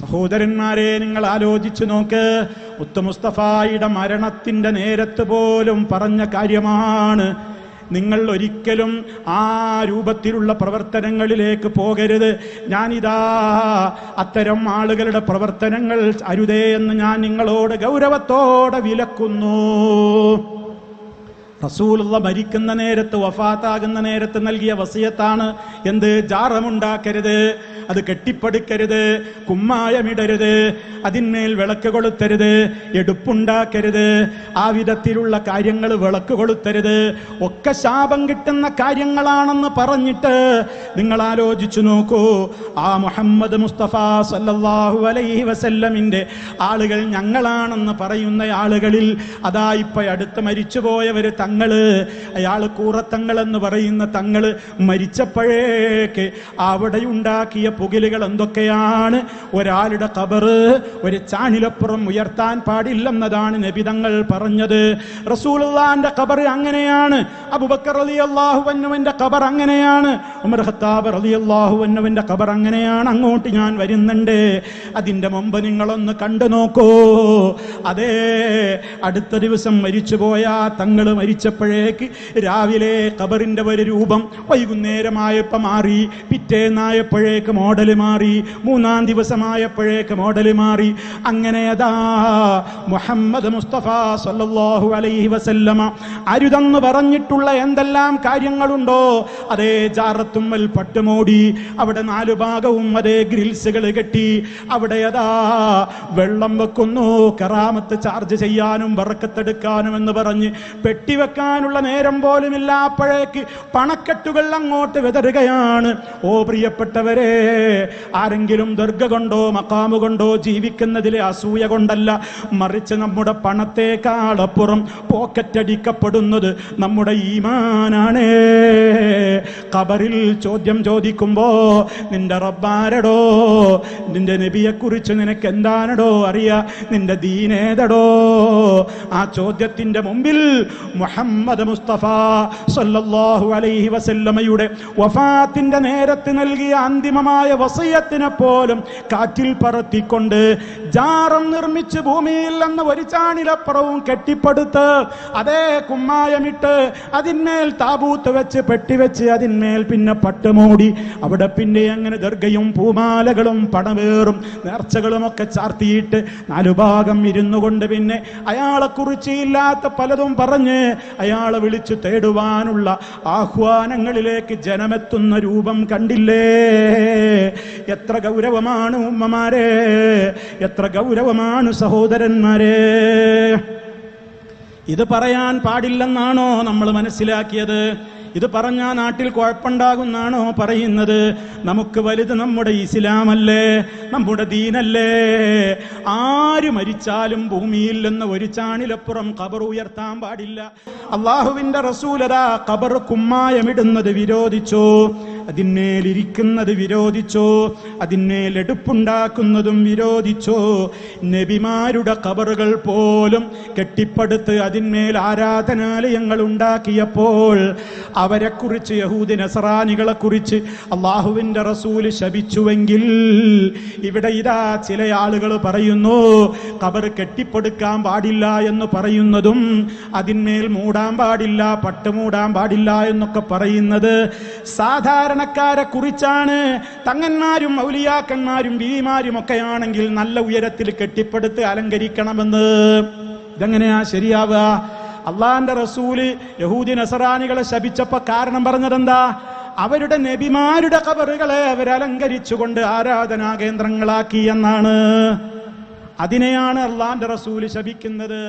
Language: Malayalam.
സഹോദരന്മാരെ നിങ്ങൾ ആലോചിച്ചു നോക്ക്. മുത്തു മുസ്തഫായുടെ മരണത്തിന്റെ നേരത്ത് പോലും പറഞ്ഞ കാര്യമാണ്. നിങ്ങൾ ഒരിക്കലും ആ രൂപത്തിലുള്ള പ്രവർത്തനങ്ങളിലേക്ക് പോകരുത്. ഞാനിതാ അത്തരം ആളുകളുടെ പ്രവർത്തനങ്ങൾ അരുതേ എന്ന് ഞാൻ നിങ്ങളോട് ഗൗരവത്തോടെ വിലക്കുന്നു. റസൂലുള്ള മരിക്കുന്ന നേരത്ത് വഫാത്താകുന്ന നേരത്ത് നൽകിയ വസിയത്താണ് എന്ത്? ജാറമുണ്ടാക്കരുത് അത് കെട്ടിപ്പടുക്കരുത് കുമ്മായമിടരുത് അതിന്മേൽ വിളക്ക് കൊളുത്തരുത് എടുപ്പുണ്ടാക്കരുത് ആ വിധത്തിലുള്ള കാര്യങ്ങൾ വിളക്ക് കൊളുത്തരുത്. ഒക്കെ ശാപം കിട്ടുന്ന കാര്യങ്ങളാണെന്ന് പറഞ്ഞിട്ട് നിങ്ങൾ ആലോചിച്ചു നോക്കൂ. ആ മുഹമ്മദ് മുസ്തഫ സല്ലാഹു അലൈഹി വസല്ലമിന്റെ ആളുകൾ ഞങ്ങളാണെന്ന് പറയുന്ന ആളുകളിൽ അതാ അടുത്ത് മരിച്ചുപോയവര് തങ്ങൾ അയാൾ കൂറത്തങ്ങൾ എന്ന് പറയുന്ന തങ്ങൾ മരിച്ചപ്പോഴേക്ക് അവിടെ ഉണ്ടാക്കിയ പുകിലുകൾ എന്തൊക്കെയാണ്? ഒരാളുടെ കബറ് ഒരു ചാണിലപ്പുറം ഉയർത്താൻ പാടില്ലെന്നതാണ് നബിതങ്ങൾ പറഞ്ഞത്. റസൂലുള്ളാന്റെ കബർ അങ്ങനെയാണ്. അബുബക്കർ റളിയല്ലാഹു അൻഹുവിന്റെ കബർ അങ്ങനെയാണ്. ഉമർ ഖത്താബ് റളിയല്ലാഹു അൻഹുവിന്റെ കബർ അങ്ങനെയാണ്. അങ്ങോട്ട് ഞാൻ വരുന്നുണ്ട്. അതിന്റെ മുമ്പ് നിങ്ങളൊന്ന് കണ്ടു നോക്കൂ. അതേ അടുത്ത ദിവസം മരിച്ചുപോയാ തങ്ങൾ തങ്ങൾ മരിച്ചപ്പോഴേക്ക് രാവിലെ കബറിന്റെ ഒരു രൂപം വൈകുന്നേരമായപ്പോ മാറി പിറ്റേന്നായപ്പോഴേക്ക് മോഡൽ മാറി മൂന്നാം ദിവസമായപ്പോഴേക്ക് മോഡൽ മാറി. അങ്ങനെ അതാ മുഹമ്മദ് മുസ്തഫ സല്ലല്ലാഹു അലൈഹി വസല്ലമ അരുതെന്ന് പറഞ്ഞിട്ടുള്ള എന്തെല്ലാം കാര്യങ്ങളുണ്ടോ? അതേ ജാറത്തുമ്മൽ പട്ടുമോടി അവിടെ നാലു ഭാഗവും അതേ ഗ്രിൽസുകൾ കെട്ടി അവിടെ അതാ വെള്ളം വെക്കുന്നു കറാമത്ത് ചാർജ് ചെയ്യാനും വറക്കത്തെടുക്കാനും എന്ന് പറഞ്ഞ് പെട്ടിവെക്കാനുള്ള നേരം പോലുമില്ല അപ്പോഴേക്ക് പണക്കെട്ടുകൾ അങ്ങോട്ട് വിതറുകയാണ്. ഓ പ്രിയപ്പെട്ടവരെ ആരെങ്കിലും ദുർഗ കൊണ്ടോ മക്കാമു കൊണ്ടോ ജീവിക്കുന്നതിലെ അസൂയ കൊണ്ടല്ല മറിച്ച് നമ്മുടെ പണത്തേക്കാളപ്പുറം പോക്കറ്റടിക്കപ്പെടുന്നത് നമ്മുടെ ഈമാനാണ്. കബറിൽ ചോദ്യം ചോദിക്കുമ്പോ നിന്റെ റബ്ബാരടോ നിന്റെ നബിയെക്കുറിച്ച് നിനക്ക് എന്താണടോ അറിയാ? നിന്റെ ദീനേതടോ ആ ചോദ്യത്തിന്റെ മുമ്പിൽ മുഹമ്മദ് മുസ്തഫ സല്ലല്ലാഹു അലൈഹി വസല്ലമയുടെ വഫാത്തിന്റെ നേരത്ത് നൽകിയ അന്തിമമായ വസയത്തിനെ പോലും കാറ്റിൽ പറത്തിക്കൊണ്ട് ജാറം നിർമ്മിച്ച് ഭൂമിയിൽ നിന്ന് ഒരു ചാണിലപ്പുറവും കെട്ടിപ്പടുത്ത് അതേ കുമ്മായമിട്ട് അതിന്മേൽ താബൂത്ത് വെച്ച് പെട്ടിവെച്ച് അതിന്മേൽ പിന്നെ പട്ടുമൂടി. അവിടെ പിന്നെ അങ്ങനെ ദർഗയും പൂമാലകളും പടവേറും നേർച്ചകളും ഒക്കെ ചാർത്തിയിട്ട് നാലുഭാഗം ഇരുന്നു കൊണ്ട് പിന്നെ അയാളെ കുറിച്ച് ഇല്ലാത്ത പലതും പറഞ്ഞ് അയാളെ വിളിച്ചു തേടുവാനുള്ള ആഹ്വാനങ്ങളിലേക്ക് ജനമെത്തുന്ന രൂപം കണ്ടില്ലേ? എത്ര ഗൗരവമാണ് ഉമ്മമാരെ എത്ര ഗൗരവമാണ് സഹോദരന്മാരെ. ഇത് പറയാൻ പാടില്ലെന്നാണോ നമ്മൾ മനസ്സിലാക്കിയത്? ഇത് പറഞ്ഞാൽ നാട്ടിൽ കുഴപ്പമുണ്ടാകുന്നാണോ പറയുന്നത്? നമുക്ക് വലുത് നമ്മുടെ ഇസ്ലാമല്ലേ? നമ്മുടെ ദീനല്ലേ? ആര് മരിച്ചാലും ഭൂമിയിൽ നിന്ന് ഒരു ചാണിലപ്പുറം കബർ ഉയർത്താൻ പാടില്ല. അള്ളാഹുവിന്റെ റസൂലത കബർ കുമ്മായമിടുന്നത് വിരോധിച്ചു. അതിന്മേലിരിക്കുന്നത് വിരോധിച്ചോ അതിന്മേൽ എടുപ്പുണ്ടാക്കുന്നതും വിരോധിച്ചോ നബിമാരുടെ കബറുകൾ പോലും കെട്ടിപ്പടുത്ത് അതിന്മേൽ ആരാധനാലയങ്ങൾ ഉണ്ടാക്കിയപ്പോൾ അവരെക്കുറിച്ച് യഹൂദി നസറാനികളെ കുറിച്ച് അള്ളാഹുവിന്റെ റസൂൽ ശപിച്ചുവെങ്കിൽ ഇവിടെ ഇതാ ചില ആളുകൾ പറയുന്നു കബർ കെട്ടിപ്പടുക്കാൻ പാടില്ല എന്ന് പറയുന്നതും അതിന്മേൽ മൂടാൻ പാടില്ല പട്ട് മൂടാൻ പാടില്ല എന്നൊക്കെ പറയുന്നത് സാധാരണക്കാരെ കുറിച്ചാണ്. തങ്ങന്മാരും ഔലിയാക്കന്മാരും ബീവിമാരും ഒക്കെ ആണെങ്കിൽ നല്ല ഉയരത്തിൽ കെട്ടിപ്പടുത്ത് അലങ്കരിക്കണമെന്ന്. ഇതെങ്ങനെയാ ശരിയാവുക? അള്ളാന്റെ റസൂൽ യഹൂദി നസറാനികളെ ശപിച്ചപ്പോ കാരണം പറഞ്ഞതെന്താ? അവരുടെ നബിമാരുടെ കബറുകളെ അവരലങ്കരിച്ചുകൊണ്ട് ആരാധനാ കേന്ദ്രങ്ങളാക്കി എന്നാണ്. അതിനെയാണ് അള്ളാന്റെ റസൂൽ ശപിക്കുന്നത്.